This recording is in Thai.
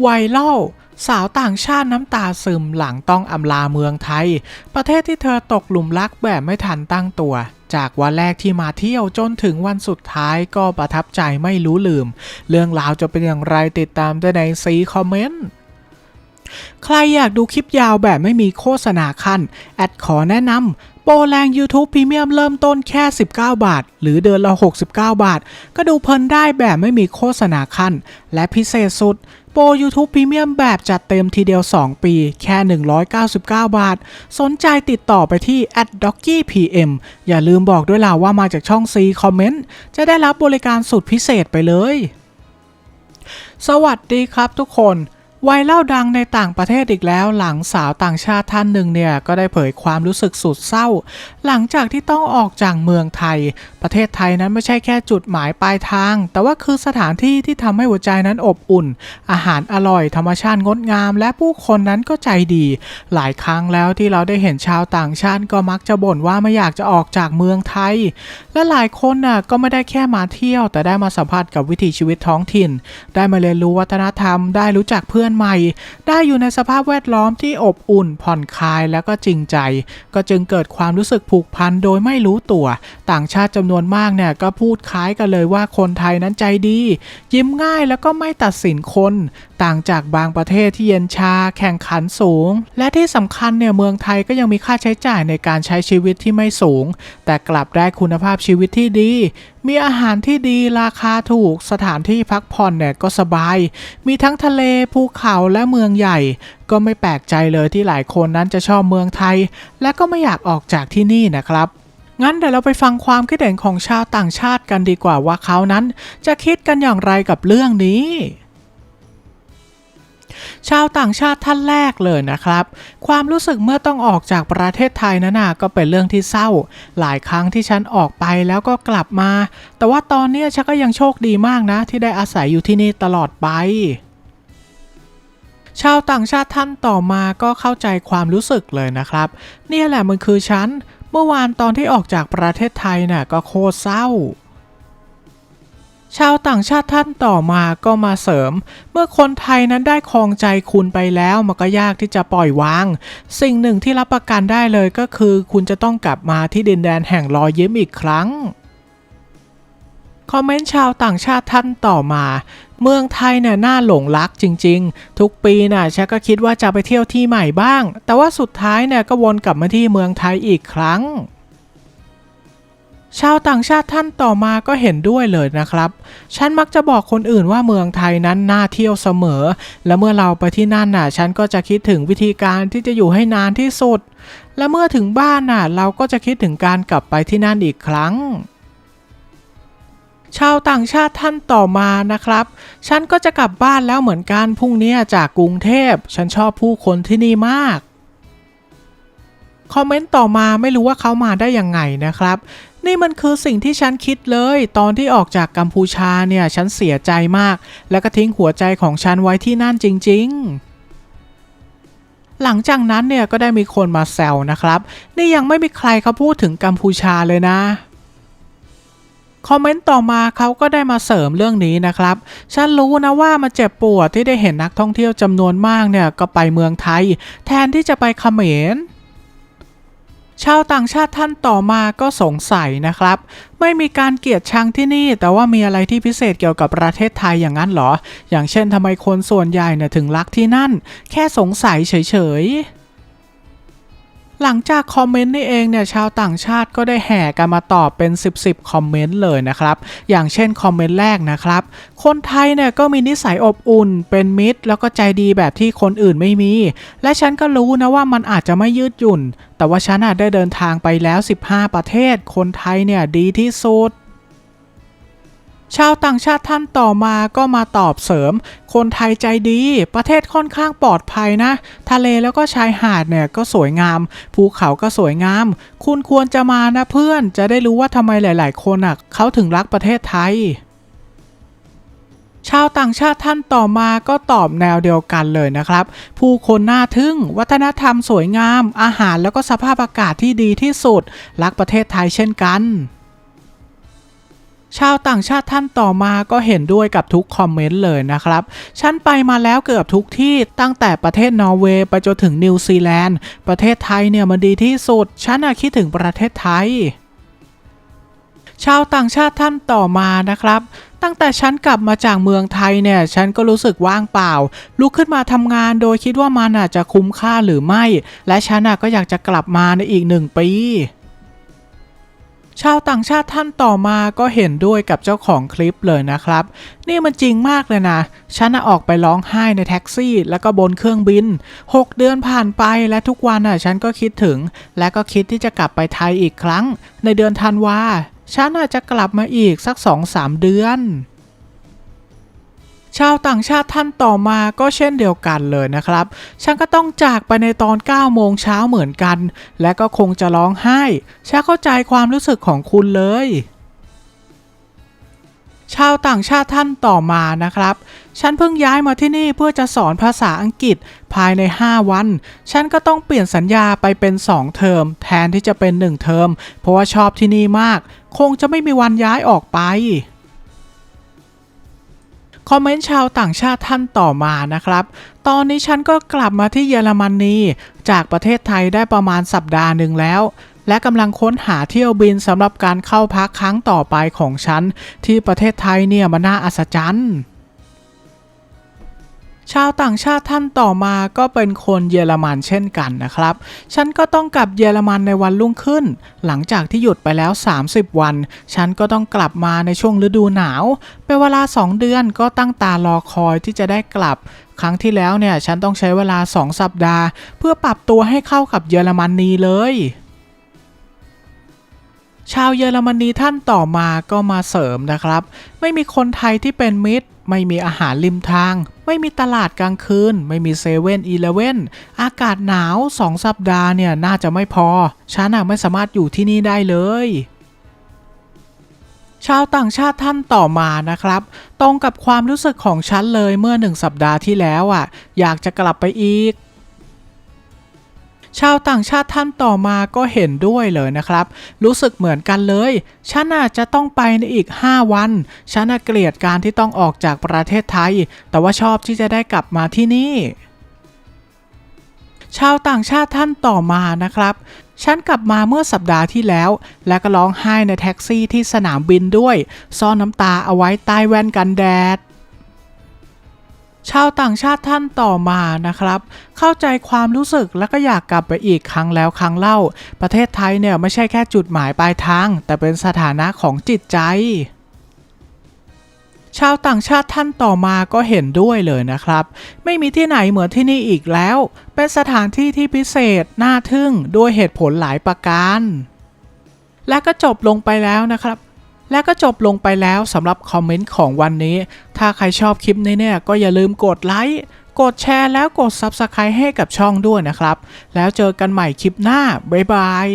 ไวรัลสาวต่างชาติน้ำตาซึมหลังต้องอำลาเมืองไทย ประเทศที่เธอตกหลุมรักแบบไม่ทันตั้งตัว จากวันแรกที่มาเที่ยวจนถึงวันสุดท้ายก็ประทับใจไม่รู้ลืม เรื่องราวจะเป็นอย่างไรติดตามได้ในซีคอมเมนต์ใครอยากดูคลิปยาวแบบไม่มีโฆษณาขั้น แอดขอแนะนำโปรแรง YouTube Premium เริ่มต้นแค่ 19 บาท หรือเดือนละ 69 บาท ก็ดูเพลินได้แบบไม่มีโฆษณาขั้น และพิเศษสุด โปร YouTube Premium แบบจัดเต็มทีเดียว 2 ปี แค่ 199 บาท สนใจติดต่อไปที่ d o c k y PM อย่าลืมบอกด้วยล่ะว่ามาจากช่อง C Comment จะได้รับบริการสุดพิเศษไปเลย สวัสดีครับทุกคน ไวรัลดังในต่างประเทศอีกแล้ว หลังสาวต่างชาติท่านหนึ่งเนี่ย ก็ได้เผยความรู้สึกสุดเศร้า หลังจากที่ต้องออกจากเมืองไทย ประเทศไทยนั้นไม่ใช่แค่จุดหมายปลายทาง แต่ว่าคือสถานที่ที่ทำให้หัวใจนั้นอบอุ่น อาหารอร่อยธรรมชาติงดงาม และผู้คนนั้นก็ใจดี หลายครั้งแล้วที่เราได้เห็นชาวต่างชาติก็มักจะบ่นว่าไม่อยากจะออกจากเมืองไทย และหลายคนน่ะก็ไม่ได้แค่มาเที่ยว แต่ได้มาสัมผัสกับวิถีชีวิตท้องถิ่น ได้มาเรียนรู้วัฒนธรรมได้รู้จักเพื่อนใหม่ ได้อยู่ในสภาพแวดล้อมที่อบอุ่น ผ่อนคลายแล้วก็จริงใจ ก็จึงเกิดความรู้สึกผูกพันโดยไม่รู้ตัว ต่างชาติจำนวนมากเนี่ยก็พูดคล้ายกันเลยว่าคนไทยนั้นใจดี ยิ้มง่ายแล้วก็ไม่ตัดสินคน ต่างจากบางประเทศที่เย็นชา แข่งขันสูง และที่สำคัญเนี่ยเมืองไทยก็ยังมีค่าใช้จ่ายในการใช้ชีวิตที่ไม่สูง แต่กลับได้คุณภาพชีวิตที่ดี มีอาหารที่ดีราคาถูกสถานที่พักผ่อนเนี่ยก็สบาย มีทั้งทะเลภูเขาและเมืองใหญ่ ก็ไม่แปลกใจเลยที่หลายคนนั้นจะชอบเมืองไทย และก็ไม่อยากออกจากที่นี่นะครับงั้นเดี๋ยวเราไปฟังความคิดเห็นของชาวต่างชาติกันดีกว่าว่าเขานั้น จะคิดกันอย่างไรกับเรื่องนี้ ชาวต่างชาติท่านแรกเลยนะครับ ความรู้สึกเมื่อต้องออกจากประเทศไทยนั้นนะก็เป็นเรื่องที่เศร้า หลายครั้งที่ฉันออกไปแล้วก็กลับมา แต่ว่าตอนนี้ฉันก็ยังโชคดีมากนะ ที่ได้อาศัยอยู่ที่นี่ตลอดไปชาวต่างชาติท่านต่อมาก็เข้าใจความรู้สึกเลยนะครับ เนี่ยแหละมันคือฉัน เมื่อวานตอนที่ออกจากประเทศไทยน่ะก็โคตรเศร้า ชาวต่างชาติท่านต่อมาก็มาเสริม เมื่อคนไทยนั้นได้ครองใจคุณไปแล้วมันก็ยากที่จะปล่อยวาง สิ่งหนึ่งที่รับประกันได้เลยก็คือ คุณจะต้องกลับมาที่ดินแดนแห่งรอยยิ้มอีกครั้งคอมเมนต์ชาวต่างชาติท่านต่อมา เมืองไทยเนี่ยน่าหลงรักจริง ๆ ทุกปีน่ะฉันก็คิดว่าจะไปเที่ยวที่ใหม่บ้าง แต่ว่าสุดท้ายเนี่ยก็วนกลับมาที่เมืองไทยอีกครั้ง ชาวต่างชาติท่านต่อมาก็เห็นด้วยเลยนะครับ ฉันมักจะบอกคนอื่นว่าเมืองไทยนั้นน่าเที่ยวเสมอ และเมื่อเราไปที่นั่นน่ะ ฉันก็จะคิดถึงวิธีการที่จะอยู่ให้นานที่สุด และเมื่อถึงบ้านน่ะ เราก็จะคิดถึงการกลับไปที่นั่นอีกครั้ง ชาวต่างชาติท่านต่อมานะครับ ฉันก็จะกลับบ้านแล้วเหมือนกันพรุ่งนี้จากกรุงเทพ ฉันชอบผู้คนที่นี่มาก คอมเมนต์ต่อมาไม่รู้ว่าเขามาได้ยังไงนะครับ นี่มันคือสิ่งที่ฉันคิดเลย ตอนที่ออกจากกัมพูชาเนี่ยฉันเสียใจมาก แล้วก็ทิ้งหัวใจของฉันไว้ที่นั่นจริง ๆหลังจากนั้นเนี่ยก็ได้มีคนมาแซวนะครับ นี่ยังไม่มีใครเขาพูดถึงกัมพูชาเลยนะ คอมเมนต์ต่อมาเขาก็ได้มาเสริมเรื่องนี้นะครับ ฉันรู้นะว่ามันเจ็บปวดที่ได้เห็นนักท่องเที่ยวจำนวนมากเนี่ยก็ไปเมืองไทย แทนที่จะไปเขมร ชาวต่างชาติท่านต่อมาก็สงสัยนะครับ ไม่มีการเกลียดชังที่นี่ แต่ว่ามีอะไรที่พิเศษเกี่ยวกับประเทศไทยอย่างนั้นเหรอ อย่างเช่นทำไมคนส่วนใหญ่เนี่ยถึงรักที่นั่น แค่สงสัยเฉยๆ หลังจากคอมเมนต์นี่เองเนี่ยชาวต่างชาติก็ได้แห่กันมาตอบเป็น 10บสคอมเมนต์เลยนะครับ อย่างเช่นคอมเมนต์แรกนะครับ คนไทยเนี่ยก็มีนิสัยอบอุ่น เป็นมิตร แล้วก็ใจดีแบบที่คนอื่นไม่มี และฉันก็รู้นะว่ามันอาจจะไม่ยืดหยุ่น แต่ว่าฉันอาจได้เดินทางไปแล้ว 15 ประเทศ คนไทยเนี่ยดีที่สุด ชาวต่างชาติท่านต่อมาก็มาตอบเสริม คนไทยใจดี ประเทศค่อนข้างปลอดภัยนะ ทะเลแล้วก็ชายหาดเนี่ยก็สวยงาม ภูเขาก็สวยงาม คุณควรจะมานะเพื่อน จะได้รู้ว่าทำไมหลาย ๆ คนอะเขาถึงรักประเทศไทยชาวต่างชาติท่านต่อมาก็ตอบแนวเดียวกันเลยนะครับ ผู้คนน่าทึ่ง วัฒนธรรมสวยงาม อาหารแล้วก็สภาพอากาศที่ดีที่สุด รักประเทศไทยเช่นกัน ชาวต่างชาติท่านต่อมาก็เห็นด้วยกับทุกคอมเมนต์เลยนะครับ ฉันไปมาแล้วเกือบทุกที่ตั้งแต่ประเทศนอร์เวย์ไปจนถึงนิวซีแลนด์ ประเทศไทยเนี่ยมันดีที่สุด ฉันน่ะคิดถึงประเทศไทย ชาวต่างชาติท่านต่อมานะครับตั้งแต่ฉันกลับมาจากเมืองไทยเนี่ย ฉันก็รู้สึกว่างเปล่า ลุกขึ้นมาทำงานโดยคิดว่ามันอาจจะคุ้มค่าหรือไม่ และฉันก็อยากจะกลับมาในอีกหนึ่งปี ชาวต่างชาติท่านต่อมาก็เห็นด้วยกับเจ้าของคลิปเลยนะครับ นี่มันจริงมากเลยนะ ฉันน่ะออกไปร้องไห้ในแท็กซี่ แล้วก็บนเครื่องบิน 6 เดือนผ่านไปและทุกวันน่ะฉันก็คิดถึง และก็คิดที่จะกลับไปไทยอีกครั้ง ในเดือนธันวาฉันอาจจะกลับมาอีกสัก 2-3 เดือน ชาวต่างชาติท่านต่อมาก็เช่นเดียวกันเลยนะครับ ฉันก็ต้องจากไปในตอน 9 โมงเช้าเหมือนกัน และก็คงจะร้องไห้ ฉันเข้าใจความรู้สึกของคุณเลย ชาวต่างชาติท่านต่อมานะครับ ฉันเพิ่งย้ายมาที่นี่เพื่อจะสอนภาษาอังกฤษภายใน 5 วัน ฉันก็ต้องเปลี่ยนสัญญาไปเป็น 2 เทอม แทนที่จะเป็น 1 เทอม เพราะว่าชอบที่นี่มาก คงจะไม่มีวันย้ายออกไป คอมเมนต์ชาวต่างชาติท่านต่อมานะครับ ตอนนี้ฉันก็กลับมาที่เยอรมนีจากประเทศไทยได้ประมาณสัปดาห์หนึ่งแล้ว และกำลังค้นหาเที่ยวบินสำหรับการเข้าพักครั้งต่อไปของฉัน ที่ประเทศไทยเนี่ยมันน่าอัศจรรย์ ชาวต่างชาติท่านต่อมาก็เป็นคนเยอรมันเช่นกันนะครับ ฉันก็ต้องกลับเยอรมันในวันรุ่งขึ้น หลังจากที่หยุดไปแล้ว 30 วัน ฉันก็ต้องกลับมาในช่วงฤดูหนาว เป็นเวลา 2 เดือนก็ตั้งตารอคอยที่จะได้กลับ ครั้งที่แล้วเนี่ยฉันต้องใช้เวลา 2 สัปดาห์ เพื่อปรับตัวให้เข้ากับเยอรมนนีเลยชาวเยอรมนีท่านต่อมาก็มาเสริมนะครับ ไม่มีคนไทยที่เป็นมิตร ไม่มีอาหารริมทาง ไม่มีตลาดกลางคืน ไม่มีเซเว่นอีเลเว่นอากาศหนาว 2 สัปดาห์เนี่ยน่าจะไม่พอ ฉันน่ะไม่สามารถอยู่ที่นี่ได้เลยชาวต่างชาติท่านต่อมานะครับ ตรงกับความรู้สึกของฉันเลยเมื่อหนึ่งสัปดาห์ที่แล้วอะ อยากจะกลับไปอีก ชาวต่างชาติท่านต่อมาก็เห็นด้วยเลยนะครับ รู้สึกเหมือนกันเลย ฉันอาจจะต้องไปในอีก 5 วัน ฉันเกลียดการที่ต้องออกจากประเทศไทย แต่ว่าชอบที่จะได้กลับมาที่นี่ ชาวต่างชาติท่านต่อมานะครับฉันกลับมาเมื่อสัปดาห์ที่แล้ว และก็ร้องไห้ในแท็กซี่ที่สนามบินด้วย ซ่อนน้ำตาเอาไว้ใต้แว่นกันแดด ชาวต่างชาติท่านต่อมานะครับ เข้าใจความรู้สึกและก็อยากกลับไปอีกครั้งแล้วครั้งเล่า ประเทศไทยเนี่ยไม่ใช่แค่จุดหมายปลายทาง แต่เป็นสถานะของจิตใจ ชาวต่างชาติท่านต่อมาก็เห็นด้วยเลยนะครับ ไม่มีที่ไหนเหมือนที่นี่อีกแล้ว เป็นสถานที่ที่พิเศษน่าทึ่งด้วยเหตุผลหลายประการและก็จบลงไปแล้วนะครับ และก็จบลงไปแล้วสำหรับคอมเมนต์ของวันนี้ ถ้าใครชอบคลิปนี้เนี่ยก็อย่าลืมกดไลค์ กดแชร์แล้วกด Subscribe ให้กับช่องด้วยนะครับ แล้วเจอกันใหม่คลิปหน้า บ๊ายบาย